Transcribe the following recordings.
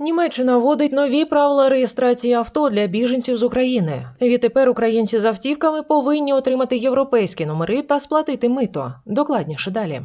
Німеччина вводить нові правила реєстрації авто для біженців з України. Відтепер українці з автівками повинні отримати європейські номери та сплатити мито. Докладніше далі.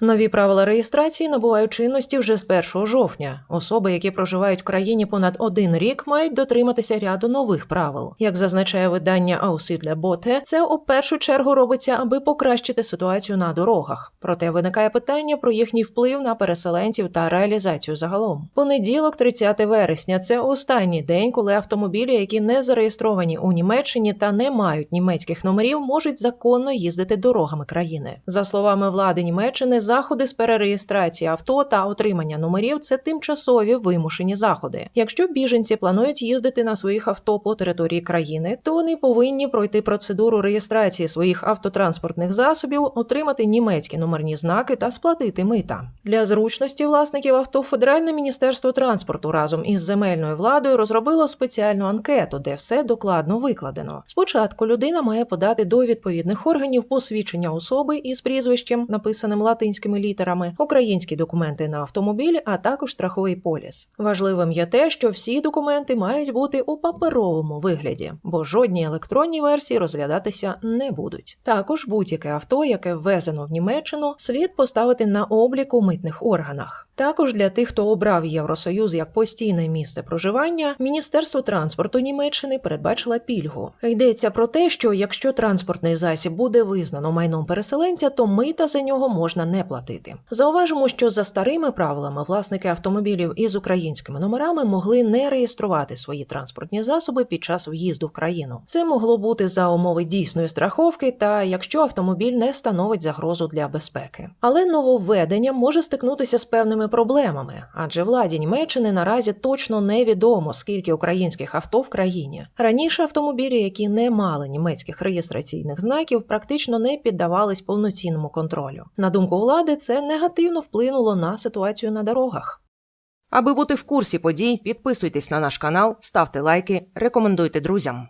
Нові правила реєстрації набувають чинності вже з 1 жовтня. Особи, які проживають в країні понад один рік, мають дотриматися ряду нових правил. Як зазначає видання Ауси для Боте, це у першу чергу робиться, аби покращити ситуацію на дорогах. Проте виникає питання про їхній вплив на переселенців та реалізацію загалом. Понеділок, 30 вересня, це останній день, коли автомобілі, які не зареєстровані у Німеччині та не мають німецьких номерів, можуть законно їздити дорогами країни. За словами влади Німеччини, заходи з перереєстрації авто та отримання номерів це тимчасові вимушені заходи. Якщо біженці планують їздити на своїх авто по території країни, то вони повинні пройти процедуру реєстрації своїх автотранспортних засобів, отримати німецькі номерні знаки та сплатити мита. Для зручності власників авто Федеральне міністерство транспорту разом із земельною владою розробило спеціальну анкету, де все докладно викладено. Спочатку людина має подати до відповідних органів посвідчення особи із прізвищем, написаним латинськими літерами, українські документи на автомобіль, а також страховий поліс. Важливим є те, що всі документи мають бути у паперовому вигляді, бо жодні електронні версії розглядатися не будуть. Також будь-яке авто, яке ввезено в Німеччину, слід поставити на облік у митних органах. Також для тих, хто обрав Євросоюз як постійне місце проживання, Міністерство транспорту Німеччини передбачило пільгу. Йдеться про те, що якщо транспортний засіб буде визнано майном переселенця, то мита за нього можна не платити. Зауважимо, що за старими правилами власники автомобілів із українськими номерами могли не реєструвати свої транспортні засоби під час в'їзду в країну. Це могло бути за умови дійсної страховки та якщо автомобіль не становить загрозу для безпеки. Але нововведення може стикнутися з певними проблемами, адже владі Німеччини наразі точно невідомо, скільки українських авто в країні. Раніше автомобілі, які не мали німецьких реєстраційних знаків, практично не піддавались повноцінному контролю. На думку влади, це негативно вплинуло на ситуацію на дорогах. Аби бути в курсі подій, підписуйтесь на наш канал, ставте лайки, рекомендуйте друзям.